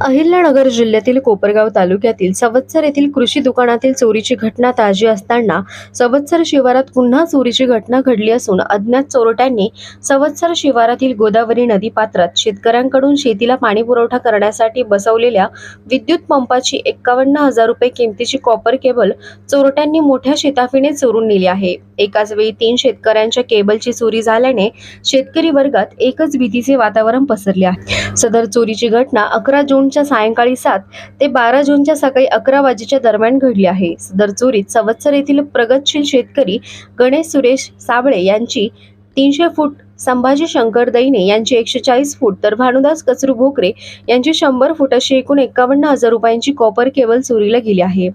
अहिल्यानगर जिल्ह्यातील कोपरगाव तालुक्यातील सवत्सर येथील कृषी दुकानातील चोरीची घटना ताजी असताना सवत्सर शिवारात पुन्हा चोरीची घटना घडली असून अज्ञात चोरट्यांनी सवत्सर शिवारातील गोदावरी नदी पात्रात शेतकऱ्यांकडून शेतीला पाणी पुरवठा करण्यासाठी बसवलेल्या विद्युत पंपाची एक्कावन्न हजार रुपये किमतीची कॉपर केबल चोरट्यांनी मोठ्या शेताफीने चोरून नेली आहे. एकाच वेळी तीन शेतकऱ्यांच्या केबलची चोरी झाल्याने शेतकरी वर्गात एकच भीतीचे वातावरण पसरले आहे. सदर चोरीची घटना अकरा जूनच्या सायंकाळी सात ते बारा जूनच्या सकाळी अकरा वाजेच्या दरम्यान घडली आहे. सदर चोरीत सवत्सर येथील प्रगतशील शेतकरी गणेश सुरेश साबळे यांची तीनशे फूट संभाजी शंकर दैने यांची एकशे चाळीस फूट तर भानुदास कचरू भोकरे यांची शंभर फूट अशी एकूण एकावन्न हजार रुपयांची कॉपर केबल चोरीला गेली आहे.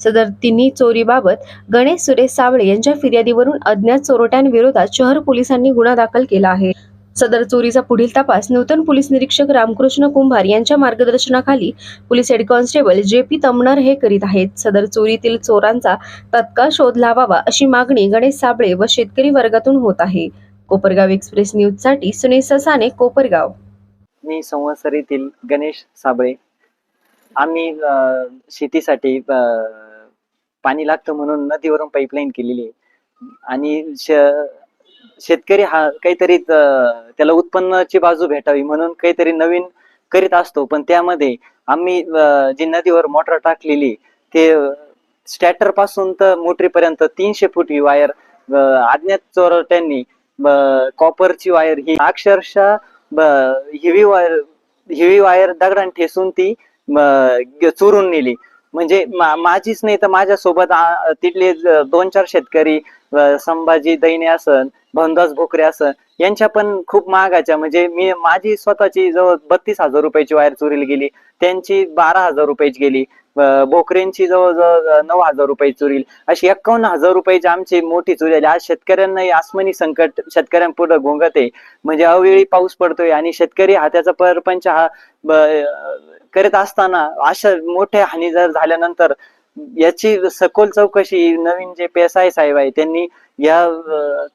सदर तिन्ही चोरीबाबत गणेश सुरेश सावळे यांच्या फिर्यादीवरून अज्ञात चोरट्यांविरोधात शहर पोलिसांनी गुन्हा दाखल केला आहे. सदर चोरीचा पुढील तपास नूतन पोलीस निरीक्षक रामकृष्ण कुंभार यांच्या मार्गदर्शनाखाली police head constable J P Tamnar हे करीत आहेत. सदर चोरीतील चोरांचा तत्काळ शोध लावावा अशी मागणी गणेश साबळे व शेतकरी वर्गातून होत आहे. कोपरगाव एक्सप्रेस न्यूजसाठी सुनील ससाने कोपरगाव. मी संवत्सरीतील गणेश साबळे. आम्ही अं शेतीसाठी अं पाणी लागतं म्हणून नदीवरून पाईपलाईन केलेली आहे. आणि श- शेतकरी हा काहीतरी त्याला उत्पन्नाची बाजू भेटावी म्हणून काहीतरी नवीन करीत असतो. पण त्यामध्ये आम्ही जी नदीवर मोटर टाकलेली ते स्टॅटरपासून तर मोटरीपर्यंत तीनशे फूट ही वायर अज्ञात चोरट्यांनी कॉपरची वायर ही अक्षरशः हिवी वायर हिवी वायर दगडान ठेसून ती चोरून नेली. म्हणजे माझीच नाही तर माझ्यासोबत सोबत तिथले दोन चार शेतकरी संभाजी दैने असन भवनदास भोकरे असन यांच्या पण खूप महागाच्या म्हणजे मी माझी स्वतःची जवळ बत्तीस हजार रुपयाची वायर चोरीला गेली त्यांची बारा हजार रुपयाची गेली अ, जवळजवळ नऊ हजार रुपये चोरी अशी एक्कावन्न हजार रुपयाची आमची मोठी चोरी झाली. आज शेतकऱ्यांना आसमानी संकट शेतकऱ्यांपुढे घोंगत. आहे म्हणजे अवेळी पाऊस पडतोय आणि शेतकरी हा त्याचा परपंच हा करत असताना अशा मोठ्या हानी जर झाल्यानंतर याची सखोल चौकशी नवीन जे पी एस आय साहेब आहे त्यांनी या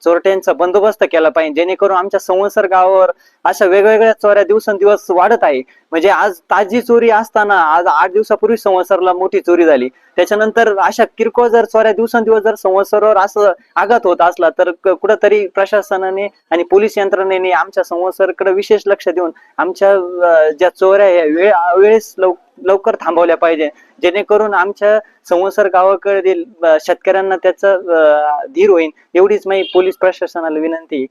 चोरट्यांचा बंदोबस्त केला पाहिजे जेणेकरून आमच्या संवत्सर गावावर अशा वेगवेगळ्या चोऱ्या दिवसेंदिवस वाढत आहे. म्हणजे आज ताजी चोरी असताना आज आठ दिवसापूर्वी संवत्सरला मोठी चोरी झाली. त्याच्यानंतर अशा किरकोळ जर चोऱ्या दिवसेंदिवस जर संवत्सरावर असं आघात होत असला तर कुठंतरी प्रशासनाने आणि पोलीस यंत्रणेने आमच्या संवत्सरकडे विशेष लक्ष देऊन आमच्या ज्या चोऱ्या आहे वेळ वेळेस लवकर लवकर थांबवल्या पाहिजे. जेणेकरून आमच्या संवसर गावाकडील शेतकऱ्यांना त्याचा धीर होईल एवढीच माझी पोलीस प्रशासनाला विनंती